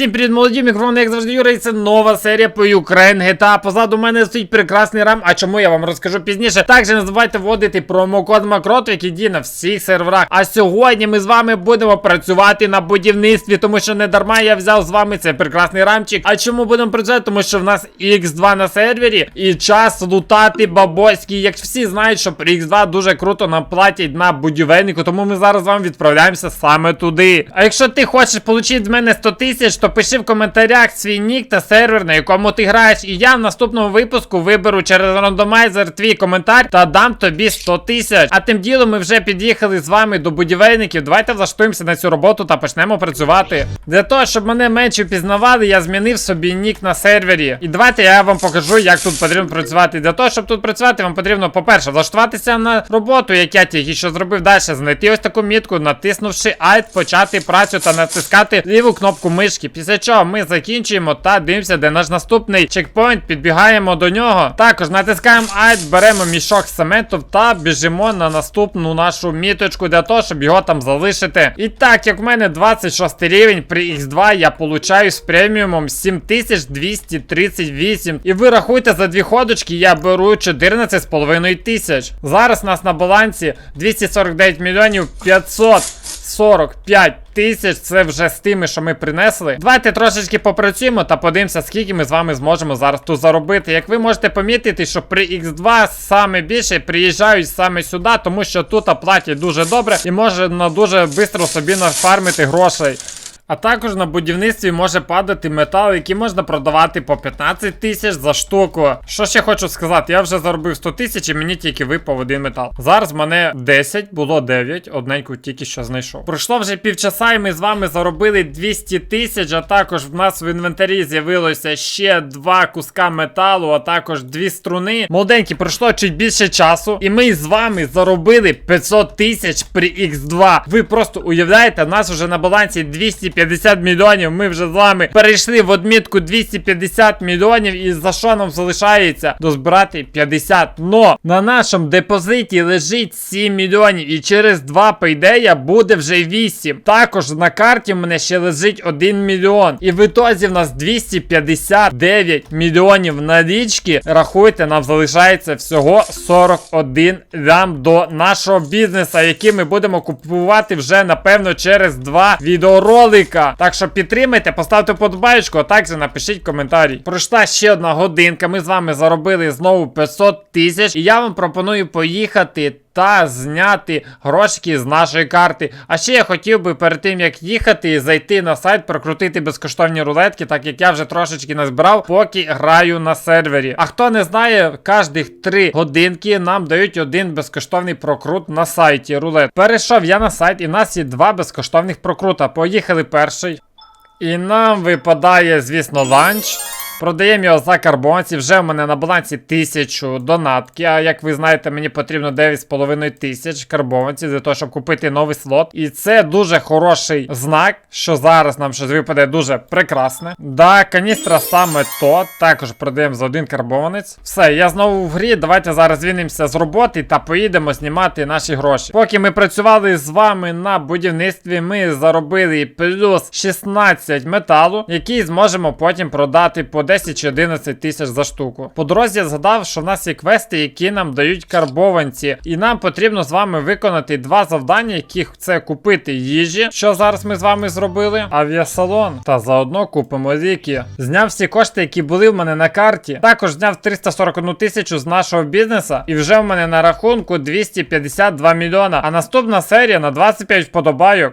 Всім привіт, молоді мікрофон, як завжди, Юра, і це нова серія по Ukraine GTA. Позаду мене стоїть прекрасний рам. А чому я вам розкажу пізніше? Також не забувайте вводити промокод Макрот, який діє на всіх серверах. А сьогодні ми з вами будемо працювати на будівництві, тому що не дарма я взяв з вами цей прекрасний рамчик. А чому будемо працювати? Тому що в нас X2 на сервері і час лутати бабоські. Як всі знають, що при X2 дуже круто нам платять на будівельнику, тому ми зараз з вами відправляємося саме туди. А якщо ти хочеш отримати з мене 100 тисяч, то пиши в коментарях свій нік та сервер, на якому ти граєш. І я в наступному випуску виберу через рандомайзер твій коментар та дам тобі 100 тисяч. А тим ділом ми вже під'їхали з вами до будівельників. Давайте влаштуємося на цю роботу та почнемо працювати. Для того, щоб мене менше впізнавали, я змінив собі нік на сервері. І давайте я вам покажу, як тут потрібно працювати. Для того, щоб тут працювати, вам потрібно, по-перше, влаштуватися на роботу, як я тільки що зробив далі. Знайти ось таку мітку, натиснувши Alt, почати працю та натискати ліву кнопку мишки. Після чого ми закінчуємо та дивимося, де наш наступний чекпоінт, підбігаємо до нього. Також натискаємо Alt, беремо мішок з цементу та біжимо на наступну нашу міточку для того, щоб його там залишити. І так, як в мене 26 рівень, при X2 я получаю з преміумом 7238. І ви рахуйте за дві ходочки, я беру 14,5 тисяч. Зараз нас на балансі 249 мільйонів 545 тисяч. Це вже з тими, що ми принесли. Давайте трошечки попрацюємо та подивимося, скільки ми з вами зможемо зараз тут заробити. Як ви можете помітити, що при X2 саме більше приїжджають саме сюди, тому що тут платять дуже добре і можна дуже швидко собі нафармити грошей. А також на будівництві може падати метал, який можна продавати по 15 тисяч за штуку. Що ще хочу сказати, я вже заробив 100 тисяч і мені тільки випав один метал. Зараз мене 10, було 9, одненьку тільки що знайшов. Пройшло вже півчаса, і ми з вами заробили 200 тисяч, а також в нас в інвентарі з'явилося ще два куска металу, а також дві струни. Молоденькі, пройшло чуть більше часу, і ми з вами заробили 500 тисяч при X2. Ви просто уявляєте, у нас вже на балансі 250 мільйонів. Ми вже з вами перейшли в одмітку 250 мільйонів. І за що нам залишається дозбирати 50. Но на нашому депозиті лежить 7 мільйонів. І через 2, по ідея, буде вже 8. Також на карті в мене ще лежить 1 мільйон. І в ітозі в нас 259 мільйонів налічки. Рахуйте, нам залишається всього 41 лям до нашого бізнесу, який ми будемо купувати вже, напевно, через два відеоролика. Так що підтримайте, поставте подобаєчку, а також напишіть коментарі. Пройшла ще одна годинка. Ми з вами заробили знову 500 тисяч. І я вам пропоную поїхати. Та зняти грошики з нашої карти. А ще я хотів би перед тим як їхати, зайти на сайт, прокрутити безкоштовні рулетки, так як я вже трошечки назбирав, поки граю на сервері. А хто не знає, кожних 3 годинки нам дають один безкоштовний прокрут на сайті рулет. Перейшов я на сайт, і в нас є два безкоштовних прокрута. Поїхали перший. І нам випадає, звісно, ланч. Продаємо його за карбонці. Вже в мене на балансі 1000 донатки. А як ви знаєте, мені потрібно 9,5 тисяч карбованців для того, щоб купити новий слот. І це дуже хороший знак, що зараз нам щось випаде дуже прекрасне. Да, каністра саме то. Також продаємо за один карбованець. Все, я знову в грі. Давайте зараз звільнимося з роботи та поїдемо знімати наші гроші. Поки ми працювали з вами на будівництві, ми заробили плюс 16 металу, який зможемо потім продати по 10 чи 11 тисяч за штуку. По дорозі я згадав, що в нас є квести, які нам дають карбованці. І нам потрібно з вами виконати два завдання, яких це купити їжі. Що зараз ми з вами зробили? Авіасалон. Та заодно купимо ліки. Зняв всі кошти, які були в мене на карті. Також зняв 341 тисячу з нашого бізнесу. І вже в мене на рахунку 252 мільйона. А наступна серія на 25 вподобайок.